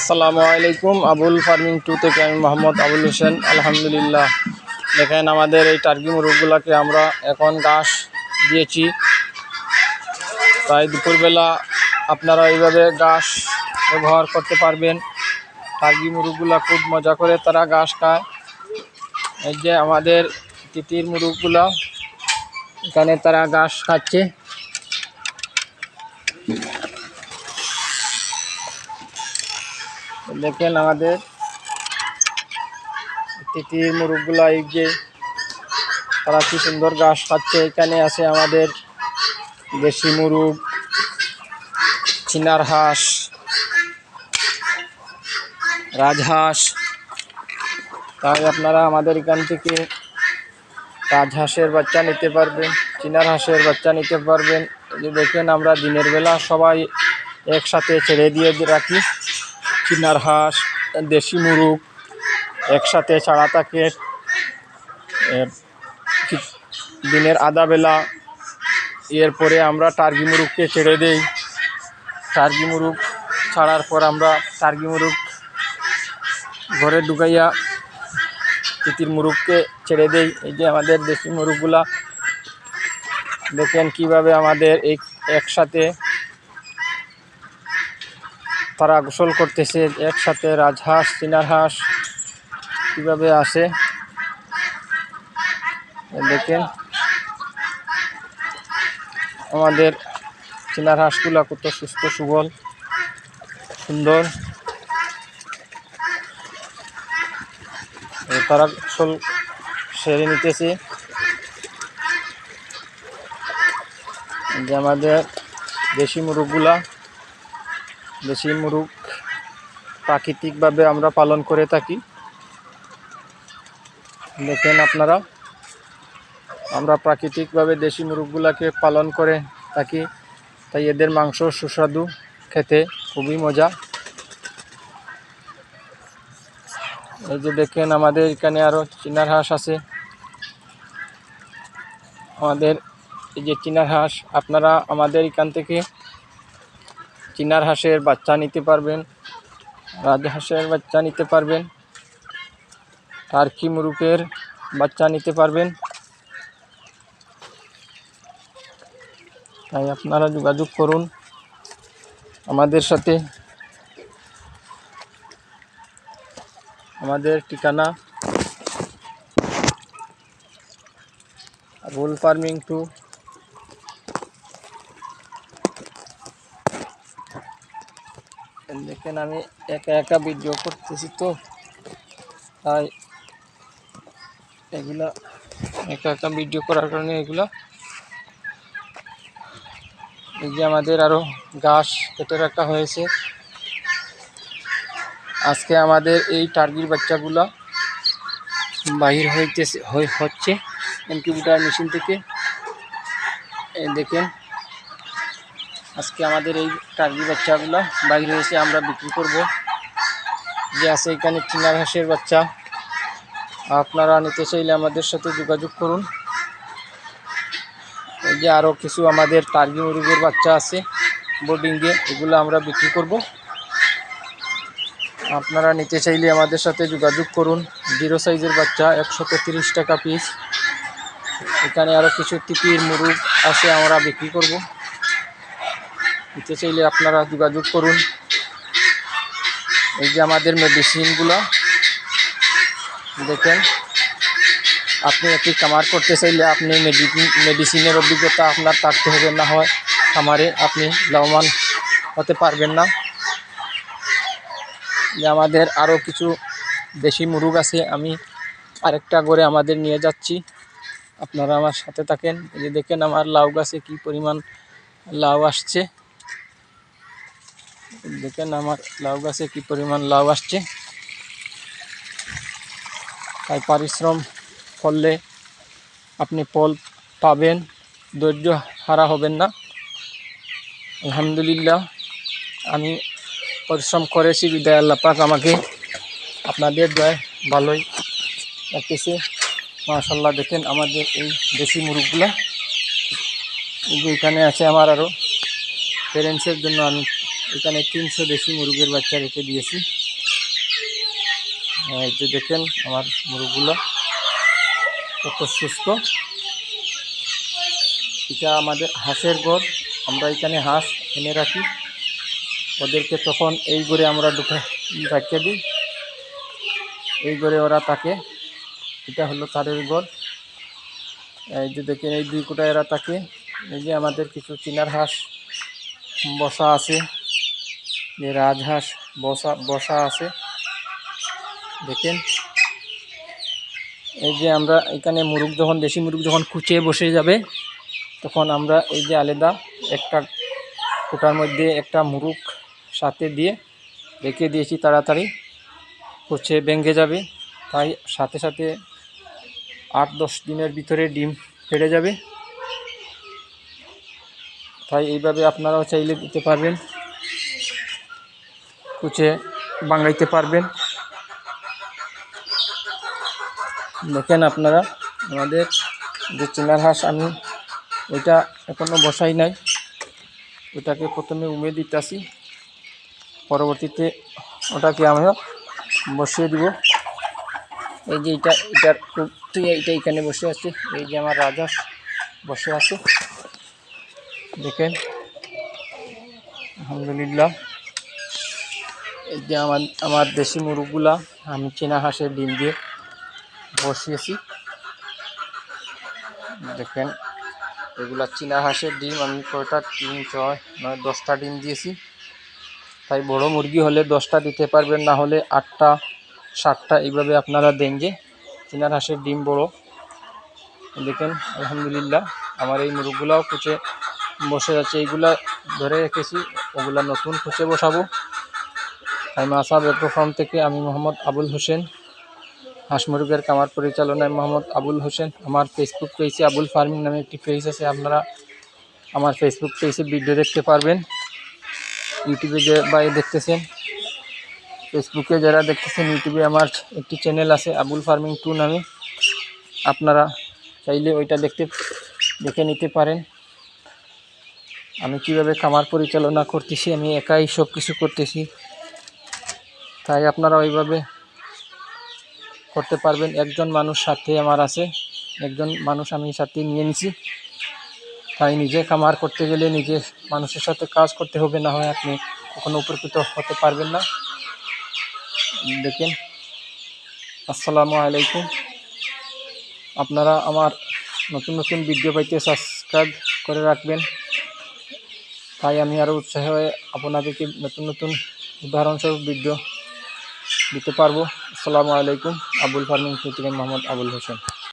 আসসালামু আলাইকুম। Abul farming two থেকে আমি মোহাম্মদ আবুল হোসেন। আলহামদুলিল্লাহ। দেখেন, আমাদের এই টার্কি মুরগগুলোকে আমরা এখন ঘাস দিয়েছি। তাই দুপুরবেলা আপনারা এইভাবে ঘাস ব্যবহার করতে পারবেন। টার্কি মুরগগুলা খুব মজা করে তারা ঘাস খায়। এই যে আমাদের তিতির মুরগগুলা, এখানে তারা ঘাস খাচ্ছে। দেখেন আমাদের। তিতির মুরগগুলা এই যে তারা কি সুন্দর ঘাস খাচ্ছে এখানে আছে আমাদের দেশি মুরগ চিনার হাঁস, রাজহাঁস। তাই আপনারা আমাদের এখান থেকে রাজহাঁসের বাচ্চা নিতে পারবেন, চিনার হাঁসের বাচ্চা নিতে পারবেন। দেখেন আমরা দিনের বেলা সবাই একসাথে ছেড়ে দিয়ে রাখি। চিনার হাঁস, দেশি মুরগ, একসাথে ছাড়া থাকে দিনের আধা বেলা। এরপরে আমরা টার্গি মুরগকে ছেড়ে দেই। টার্গি মুরগ ছাড়ার পর আমরা টার্গি মুরগ ঘরে ঢুকাইয়া তিতির মুরগকে ছেড়ে দেই। এই যে আমাদের দেশি মুরগগুলা, দেখেন কীভাবে আমাদের এই একসাথে তারা গোসল করতেছে, একসাথে রাজহাঁস চিনার হাঁস কীভাবে আসে? দেখেন। আমাদের চিনার হাঁসগুলা কত সুস্থ, সুবল, সুন্দর। তারা গোসল সেরে নিতেছে। যে আমাদের দেশি মুরগগুলা। দেশি মুরগ প্রাকৃতিকভাবে আমরা পালন করে থাকি। দেখেন আপনারা, আমরা প্রাকৃতিকভাবে দেশি মুরগগুলাকে পালন করে থাকি। তাই এদের মাংস সুস্বাদু, খেতে খুবই মজা। এই যে দেখেন আমাদের এখানে আরও চিনার হাঁস আছে। আমাদের এই যে চিনার হাঁস, আপনারা আমাদের এখান থেকে চিনার হাঁসের বাচ্চা নিতে পারবেন রাজহাঁসের বাচ্চা নিতে পারবেন, টার্কি মুরুকের বাচ্চা নিতে পারবেন। তাই আপনারা যোগাযোগ করুন আমাদের সাথে। আমাদের ঠিকানা রোল ফার্মিং টু দেখেন, আমি একা একা ভিডিও করতেছি তো। তাই এগুলা একা একা ভিডিও করার কারণে এগুলা। এই যে আমাদের আরও ঘাস কেটে রাখা হয়েছে। আজকে আমাদের এই টার্গির বাচ্চাগুলা বাহির হইতেছে, হই- হচ্ছে। ইনকিউবেটার মেশিন থেকে। দেখেন আজকে আমাদের এই টার্গি বাচ্চাগুলো বাইরে এসে আমরা বিক্রি করব। যে আছে এখানে চিনার হাঁসের বাচ্চা। আপনারা নিতে চাইলে আমাদের সাথে যোগাযোগ করুন। এই যে আরও কিছু আমাদের টার্গি মুরগের বাচ্চা আছে বোর্ডিংয়ে এগুলো আমরা বিক্রি করব। আপনারা নিতে চাইলে আমাদের সাথে যোগাযোগ করুন। জিরো সাইজের বাচ্চা একশো টাকা পিস এখানে আরও কিছু টিপির মুরগ আছে, আমরা বিক্রি করব। নিতে চাইলে আপনারা যোগাযোগ করুন। এই যে আমাদের মেডিসিনগুলো দেখেন। আপনি একটি খামার করতে চাইলে আপনি মেডিসিন মেডিসিনের অভিজ্ঞতা আপনার থাকতে হবে না হয়, খামারে আপনি লাভবান হতে পারবেন না। যে আমাদের আরও কিছু দেশি মুরুগ আছে, আমি আরেকটা করে আমাদের নিয়ে যাচ্ছি। আপনারা আমার সাথে থাকেন। এই যে দেখেন আমার লাউ গাছে কি পরিমাণ লাউ আসছে। দেখেন আমার লাউ গাছে কি পরিমাণ লাউ আসছে। তাই পরিশ্রম করলে আপনি ফল পাবেন, ধৈর্য হারা হবেন না। আলহামদুলিল্লাহ, আমি পরিশ্রম করেছি, বিদায় আল্লাহ পাক আমাকে আপনাদের দয় ভালোই রাখতেছে। মাশাল্লাহ দেখেন আমাদের এই দেশি মুরগগুলা। এখানে আছে আমার আরও প্যারেন্টসের জন্য আমি এখানে তিনশো দেশি মুরগের বাচ্চা রেখে দিয়েছি। এই যে দেখেন আমার মুরগগুলো কত সুস্থ। এটা আমাদের হাঁসের ঘর আমরা এখানে হাঁস এনে রাখি। ওদেরকে তখন এই ঘরে আমরা ঢুকে রাখিয়ে দিই। এই ঘরে ওরা থাকে। এটা হলো তাদের ঘর এই যে দেখেন, এই দুই কোটা এরা থাকে। এই যে আমাদের কিছু চিনার হাঁস বসা আছে। যে রাজহাঁস বসা বসা আছে। দেখেন। এই যে আমরা এখানে মুরগ যখন, দেশি মুরগ যখন কুচিয়ে বসে যাবে, তখন আমরা এই যে আলাদা একটা কোটার মধ্যে একটা মুরগ সাথে দিয়ে রেখে দিয়েছি তাড়াতাড়ি। কুচে ভেঙে যাবে। তাই সাথে সাথে আট দশ দিনের ভিতরে ডিম ফেড়ে যাবে। তাই এইভাবে আপনারাও চাইলে দিতে পারবেন। কুচে বাঙাইতে পারবেন। দেখেন আপনারা, আমাদের যে চিনার হাঁস আমি ওইটা এখনও বসাই নাই। ওটাকে প্রথমে উমে দিতেছি, পরবর্তীতে ওটাকে আমিও বসিয়ে দিব। এই যে এটা, এটার তুই এইটা এখানে বসে আছে। এই যে আমার রাজহাঁস বসে আছে। দেখেন, আলহামদুলিল্লাহ। এই যে আমার আমার দেশি মুরগগুলা, আমি চীনা হাঁসের ডিম দিয়ে বসিয়েছি। দেখেন, এগুলা চীনা হাঁসের ডিম, আমি কয়টা, তিন, ছয়, নয়, দশটা ডিম দিয়েছি। তাই বড় মুরগি হলে দশটা দিতে পারবেন, না হলে আটটা, সাতটা, এইভাবে আপনারা দেন যে চীনার হাঁসের ডিম বড়। দেখেন, আলহামদুলিল্লাহ, আমার এই মুরগগুলাও কুচে বসে যাচ্ছে এইগুলা ধরে রেখেছি, ওগুলা নতুন কুচে বসাবো। মাসা বেপ্রো ফার্ম থেকে আমি মোহাম্মদ আবুল হোসেন। হাঁস মুরগের কামার পরিচালনায় মোহাম্মদ আবুল হোসেন। আমার ফেসবুক পেজে আবুল ফার্মিং নামে একটি পেজ আছে, আপনারা আমার ফেসবুক পেজে ভিডিও দেখতে পারবেন। ইউটিউবে যে বাই দেখতেছেন। ফেসবুকে যারা দেখতেছেন ইউটিউবে আমার একটি চ্যানেল আছে, আবুল ফার্মিং টু নামে। আপনারা চাইলে ওইটা দেখতে, দেখে নিতে পারেন। আমি কীভাবে খামার পরিচালনা করতেছি, আমি একাই সব কিছু করতেছি। তাই আপনারা ওইভাবে করতে পারবেন। একজন মানুষ সাথে আমার আছে। একজন মানুষ আমি সাথে নিয়ে নিছি। তাই নিজে খামার করতে গেলে নিজে মানুষের সাথে কাজ করতে হবে, না হয় আপনি কখনো উপকৃত হতে পারবেন না। দেখেন, আসসালামু আলাইকুম। আপনারা আমার নতুন নতুন ভিডিও পাইতে সাবস্ক্রাইব করে রাখবেন। তাই আমি আরও উৎসাহ হয়ে আপনাদেরকে নতুন নতুন উদাহরণস্বরূপ ভিডিও দিতে পারব। আসসালামু আলাইকুম আবুল ফার্মিং থেকে মোহাম্মদ আবুল হোসেন।